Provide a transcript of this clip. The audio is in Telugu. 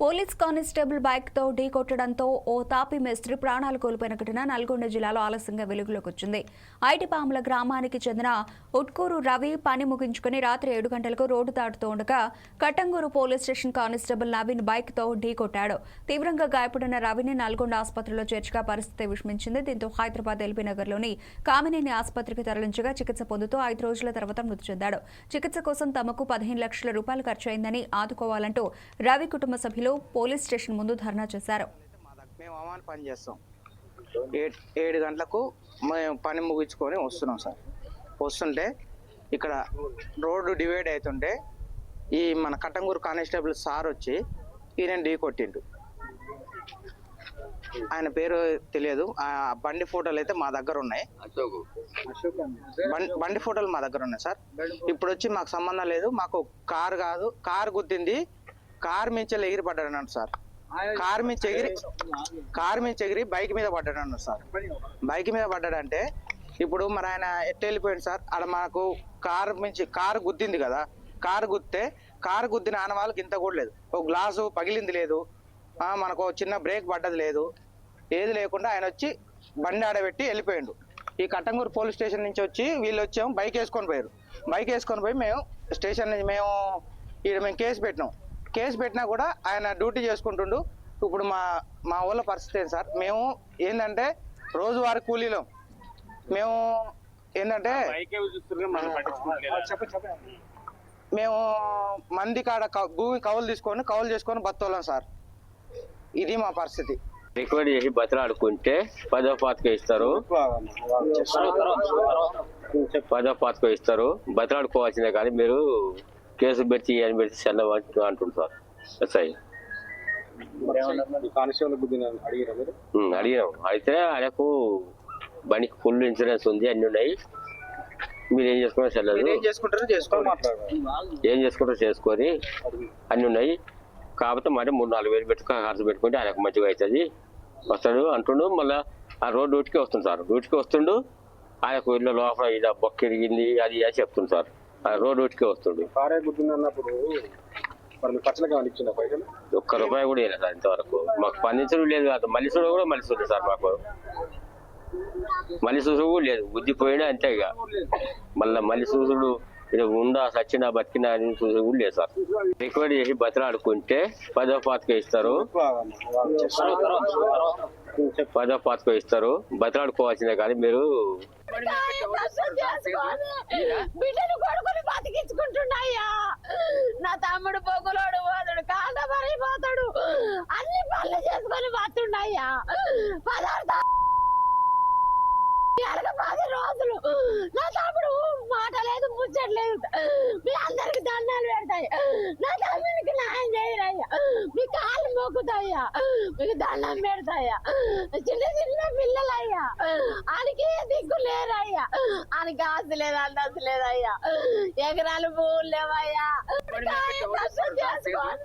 పోలీస్ కానిస్టేబుల్ బైక్తో ఢీ కొట్టడంతో ఓ తాపి మేస్త్రి ప్రాణాలు కోల్పోయిన ఘటన నల్గొండ జిల్లాలో ఆలస్యంగా వెలుగులోకి వచ్చింది ఐటిపాముల గ్రామానికి చెందిన ఉట్కూరు రవి పని ముగించుకుని రాత్రి ఏడు గంటలకు రోడ్డు దాటుతూ ఉండగా Kattangur police station constable Naveen బైక్తో ఢీ కొట్టాడు. తీవ్రంగా గాయపడిన రవిని నల్గొండ ఆసుపత్రిలో చేర్చగా పరిస్థితి విషమించింది. దీంతో హైదరాబాద్ ఎల్బీ నగర్లోని కామినేని ఆసుపత్రికి తరలించగా చికిత్స పొందుతూ ఐదు రోజుల తర్వాత మృతి చెందాడు. చికిత్స కోసం తమకు పదిహేను లక్షల రూపాయలు ఖర్చయిందని ఆదుకోవాలంటూ రవి కుటుంబ సభ్యులు పోలీస్ స్టేషన్ ముందు ధర్నా చేశారు. మా దగ్గర మేము అమాన్ పని చేస్తాం. ఏడు ఏడు గంటలకు మేము పని ముగించుకొని వస్తున్నాం సార్. వస్తుంటే ఇక్కడ రోడ్డు డివైడ్ అవుతుంటే ఈ మన కట్టంగూరు కానిస్టేబుల్ సార్ వచ్చి ఈయన ఢీ కొట్టిండు. ఆయన పేరు తెలియదు. ఆ బండి ఫోటోలు అయితే మా దగ్గర ఉన్నాయి. బండి- బండి ఫోటోలు మా దగ్గర ఉన్నాయి సార్. ఇప్పుడు వచ్చి మాకు సంబంధం లేదు. మాకు కారు కాదు కారు గుద్దింది. కారు మించి ఎగిరి పడ్డాడు అన్నాడు సార్ కారు మించి ఎగిరి కారు మించి ఎగిరి బైక్ మీద పడ్డాడు అన్నాడు సార్. బైక్ మీద పడ్డాడంటే ఇప్పుడు మరి ఆయన ఎట్ట వెళ్ళిపోయింది సార్? అలా మనకు కారు మించి కారు గుద్దింది కదా. కారు గుద్దితే కారు గుద్దిన ఆనవాళ్ళకి ఇంత కూడా లేదు. ఒక గ్లాసు పగిలింది లేదు. మనకు చిన్న బ్రేక్ పడ్డది లేదు. ఏది లేకుండా ఆయన వచ్చి బండి ఆడబెట్టి వెళ్ళిపోయిండు. ఈ కట్టంగూరు పోలీస్ స్టేషన్ నుంచి వచ్చి వీళ్ళు వచ్చాము బైక్ వేసుకొని పోయారు. బైక్ వేసుకొని పోయి మేము స్టేషన్ నుంచి మేము ఈడ మేము కేసు పెట్టినాం. కేసు పెట్టినా కూడా ఆయన డ్యూటీ చేసుకుంటుండు. ఇప్పుడు మా మా ఊళ్ళో పరిస్థితి ఏంటి సార్? మేము ఏంటంటే రోజువారీ కూలీలో. మేము ఏంటంటే మేము మంది కాడ భూమి కౌలు తీసుకొని కౌలు చేసుకొని బతోళ్ళం సార్. ఇది మా పరిస్థితి. రికవరీ చేసి బతలాడుకుంటే పదో పాతిక ఇస్తారు. పదో పాతిక ఇస్తారు. బతలాడుకోవాల్సిందే కానీ మీరు కేసు పెట్టి అని పెట్టి సెల్ల అంటుంటారు ఎస్ఐ ఉమ్, అడిగినాం. అయితే ఆయనకు బండికి ఫుల్ ఇన్సూరెన్స్ ఉంది అన్ని ఉన్నాయి. మీరు ఏం చేసుకున్నా చెల్లదు ఏం చేసుకుంటారో చేసుకొని అన్ని ఉన్నాయి. కాకపోతే మరి మూడు నాలుగు వేలు పెట్టుకో ఖర్చు పెట్టుకుంటే ఆయనకు మంచిగా అవుతుంది. వస్తాడు అంటుండు మళ్ళీ ఆ రోడ్ డ్యూటీకి వస్తుంది సార్. డ్యూటీకి వస్తుండు ఆయనకు ఇల్లు లోపల ఇలా బొక్క ఇరిగింది అది అది చెప్తుంది సార్. రోడ్ డ్యూటీకి వస్తుండు. కారే గుద్దింది అన్నప్పుడు మరి ఖర్చులకు పైసలు? ఒక్క రూపాయి కూడా లేదు సార్ ఇంతవరకు. మాకు స్పందించడం లేదు కాదు. మళ్ళీ చూడ కూడా మళ్ళీ చూడలేదు సార్ మాకు. మళ్ళీ చూసు కూడా లేదు. బుద్ధి పోయినా అంతే ఇక. మళ్ళీ మళ్ళీ చూసుడు ఉందా సచ్చినా బతికినా అని చూసి కూడా లేదు సార్. రికవరీ చేసి బతిలాడుకుంటే పదో పాతిక ఇస్తారు. పదో పాతిక ఇస్తారు. బతిలాడుకోవాల్సిందే కానీ మీరు బిడ్డలు కొడుకుని బతికించుకుంటున్నాయ్యా. నా తమ్ముడు పొగులోడు పోతాడు కాళ్ళ మరిపోతాడు అన్ని పనులు చేసుకొని బతున్నాయ్యా పద పది రోజులు. నా తమ్ముడు మాట లేదు ముచ్చట్లేదు మీ అందరికి దండాలు పెడతాయి. నా తమ్ముడికి న్యాయం చేయరయ్యా. మీ కాళ్ళు మొక్కుతాయ్యా మీకు దండం పెడతాయా చిన్న చిన్న పిల్లలయ్యా. ఆయనకి దిక్కు లేరయ్యా ఆయనకి ఆస్తి లేదు అందాల్సి లేదయ్యా. ఎకరాలు భూములు లేవయ్యా. చేసుకోని